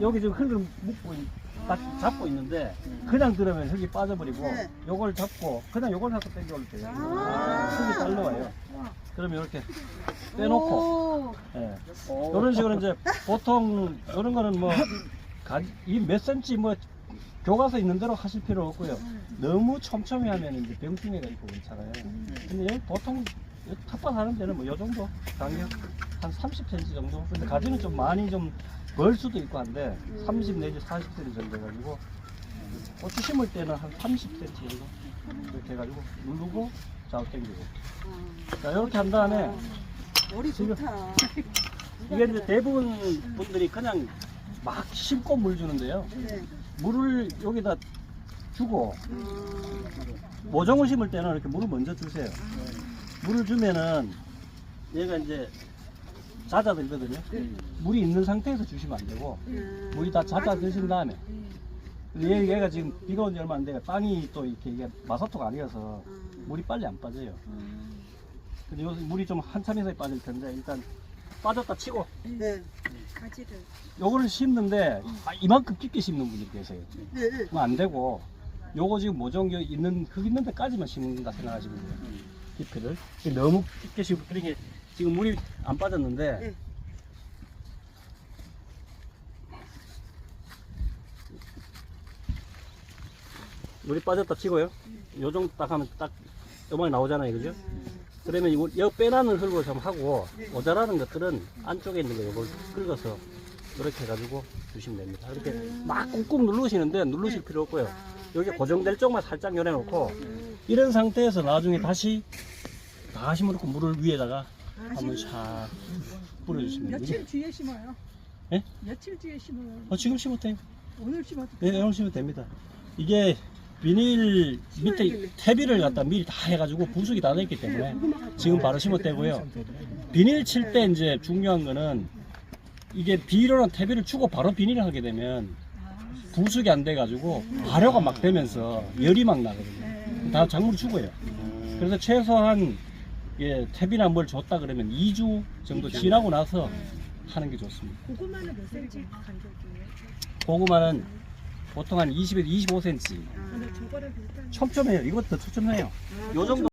여기 지금 흙을 묶고 있- 딱 잡고 있는데 그냥 들으면 흙이 빠져버리고 네. 요걸 잡고 그냥 요걸 잡고 당겨올 때요 아. 흙이 딸려와요 그러면 이렇게 빼놓고 오. 예. 이런 식으로 이제 보통 이런 거는 뭐이몇 센치 뭐 교과서 있는 대로 하실 필요 없고요 너무 촘촘히 하면 이제 병충해가 있고 괜찮아요 근데 여기 보통 텃밭 하는 데는 뭐 요 정도 간격 한 30cm 정도 근데 가지는 좀 많이 좀벌 수도 있고 한데 30 내지 40cm 정도 해가지고 고추 심을 때는 한 30cm 정도 이렇게 해가지고 누르고 좌우 당기고 자 이렇게 한 다음에 머리 지금- 좋다. 이게 이제 대부분 분들이 그냥 막 심고 물 주는데요 네. 물을 여기다 주고 음. 모종을 심을 때는 이렇게 물을 먼저 주세요. 물을 주면은 얘가 이제 잦아들거든요. 물이 있는 상태에서 주시면 안 되고 음. 물이 다 잦아드신 다음에 근데 얘, 얘가 지금 비가 온 지 얼마 안 돼가 땅이 또 이렇게 이게 마사토가 아니어서 음. 물이 빨리 안 빠져요. 음. 근데 요새 물이 좀 한참 이상이 빠질 텐데 일단 빠졌다 치고 네. 가지를 요거를 심는데 아, 이만큼 깊게 심는 분이 계세요. 네. 네. 그럼 안 되고 요거 지금 모종 여기 있는 흙 있는 데까지만 심는다 생각하시면 돼요. 깊이를 너무 깊게 심고 그러게 지금 물이 안 빠졌는데 네. 물이 빠졌다 치고요. 요 정도 딱 하면 딱 요만이 나오잖아요, 그죠? 그러면 요, 요 빼나는 흙을 좀 하고 모자라는 것들은 안쪽에 있는 거 요걸 긁어서 이렇게 해가지고 주시면 됩니다. 이렇게 막 꾹꾹 누르시는데 누르실 필요 없고요. 여기 고정될 쪽만 살짝 열어놓고 이런 상태에서 나중에 다시 다 심어놓고 물을 위에다가 한번 샥 뿌려주시면 돼요. 며칠 뒤에 심어요. 예? 며칠 뒤에 심어요. 어, 지금 심어도 돼요. 오늘 심어도 네, 오늘 심으면 됩니다. 이게 비닐 밑에 태비를 갖다 미리 다 해가지고 부숙이 다 됐기 때문에 지금 바로 심어도 되고요. 비닐 칠 때 이제 중요한 거는 이게 비료랑 태비를 주고 바로 비닐을 하게 되면 부숙이 안 돼가지고 발효가 막 되면서 열이 막 나거든요. 다 작물을 죽어요. 그래서 최소한 예, 태비나 뭘 줬다 그러면 2주 정도 지나고 나서 하는 게 좋습니다. 고구마는 몇 센치 간격이에요? 고구마는 보통 한 20에서 25cm. 근데 저거랑 비슷한 촘촘해요. 이것도 촘촘해요. 요 정도